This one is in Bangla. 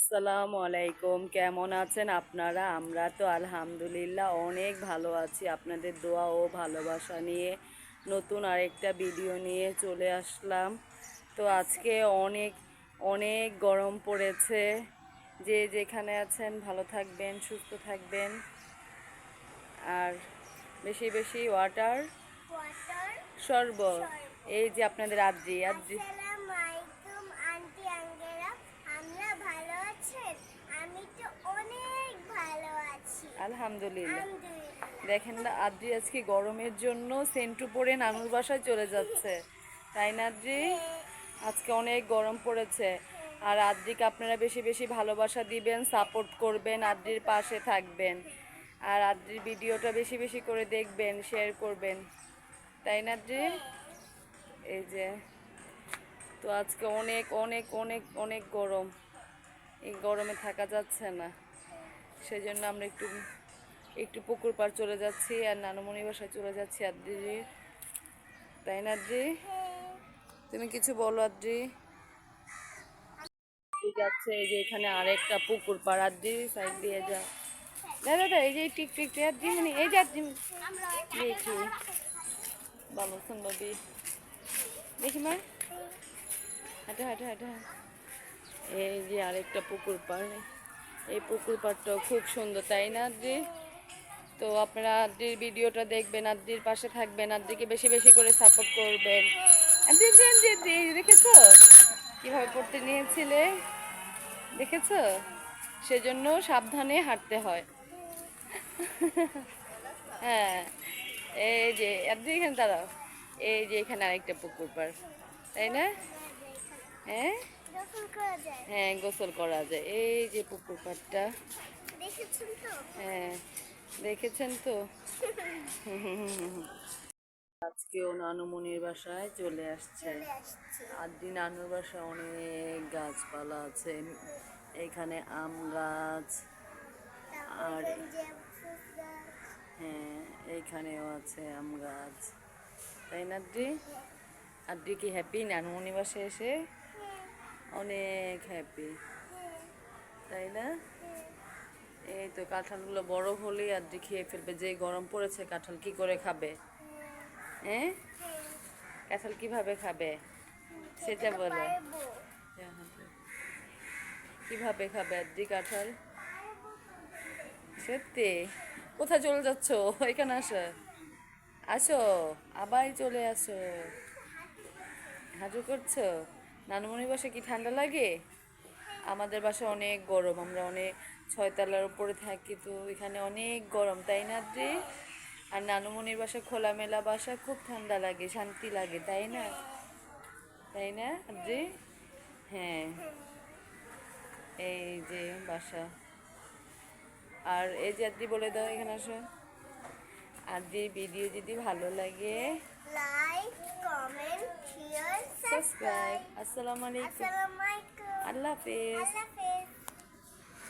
আসসালামু আলাইকুম। কেমন আছেন আপনারা? আমরা তো আলহামদুলিল্লাহ অনেক ভালো আছি। আপনাদের দোয়া ও ভালোবাসা নিয়ে নতুন আরেকটা ভিডিও নিয়ে চলে আসলাম। তো আজকে অনেক অনেক গরম পড়েছে। যে যেখানে আছেন ভালো থাকবেন সুস্থ থাকবেন। আর বেশি বেশি ওয়াটার শরবত। এই যে আপনাদের আদ্রি আদ্রি আসসালামু আলাইকুম আন্টি আঙ্কেলরা আমরা ভালো আছেন আমি তো অনেক ভালো আছি আলহামদুলিল্লাহ। দেখেন না, আদ্রি আজকে গরমের জন্য সেন্টু পরে নানুর বাসায় চলে যাচ্ছে। তাই না, আদ্রি? আজকে অনেক গরম পড়েছে। আর আদ্রিকে আপনারা বেশি বেশি ভালোবাসা দিবেন সাপোর্ট করবেন, আদ্রির পাশে থাকবেন। আর আদ্রির ভিডিওটা বেশি বেশি করে দেখবেন শেয়ার করবেন। তাই না, আদ্রি? এই যে, তো আজকে অনেক অনেক অনেক অনেক গরম। এই গরমে থাকা যাচ্ছে না। সেই জন্য আমরা একটু একটু পুকুর পাড় চলে যাচ্ছি আর নানুমণি বাসায় চলে যাচ্ছি আদ্রি। তাই না, আদ্রি? তুমি কিছু বলো, আদ্রি। ঠিক আছে, এই যে এখানে আরেকটা পুকুর পাড়, আদ্রি, সাইড দিয়ে যা। দাদা দাদা এই যে টিক টিক টিক আদ্রি মানে এই যে আদ্রি। দেখি। ভালো সুন্দরী দেখি, মা। হাঁটা হাঁটা হাঁটা। এই যে আরেকটা পুকুর পাড়। এই পুকুর পাড়টাও খুব সুন্দর, তাই না আদ্রি? তো আপনারা আদ্রির ভিডিওটা দেখবেন, আদ্রির পাশে থাকবেন, আদ্রিকে বেশি বেশি করে সাপোর্ট করবেন। আদ্রি আদ্রি দেখেছ? কীভাবে পড়তে নিয়েছিলে দেখেছ? সেজন্য সাবধানে হাঁটতে হয়। হ্যাঁ এই যে, আদ্রি, এখানে দাঁড়াও। এই যে, এখানে আরেকটা পুকুর পাড়, তাই না? হ্যাঁ? হ্যাঁ গোসল করা যায়। এই যে পুকুর পাড়টা। দেখেছেন তো? হ্যাঁ দেখেছেন তো? আজকেও নানুমনির বাসায় চলে আসছে। আদি নানুর বাসায় অনেক গাছপালা আছে। এখানে আম গাছ। আর হ্যাঁ এইখানেও আছে আম গাছ। তাই না আদ্রি আদ্রি কি হ্যাপি নানুমনি বাসায় এসে অনেক হ্যাপি তাই না? এই তো কাঁঠালগুলো বড় হলেই আদ্রি খেয়ে ফেলবে যে গরম পড়েছে কাঁঠাল কি করে খাবে? হ্যাঁ কাঁঠাল কীভাবে খাবে? সেটা বলো। কীভাবে খাবে আদ্রি কাঁঠাল? সত্যি? কোথায় চলে যাচ্ছ? এখানে আসো। আসো আবার চলে আসো। হাজু করছ? নানুমণির বাসা কি ঠান্ডা লাগে? আমাদের বাসা অনেক গরম, আমরা অনেক ছয়তলার উপরে থাকি তো এখানে অনেক গরম, তাই না আদ্রি? আর নানুমণির বাসা খোলামেলা বাসা খুব ঠান্ডা লাগে, শান্তি লাগে, তাই না? তাই না আদ্রি? হ্যাঁ এই যে বাসা। আর এই যে আদ্রি বলে দাও এখানে আসো। আদ্রির ভিডিও যদি ভালো লাগে লাইক কমেন্ট সাবস্ক্রাইব আসসালামু আলাইকুম আল্লাহ হাফেজ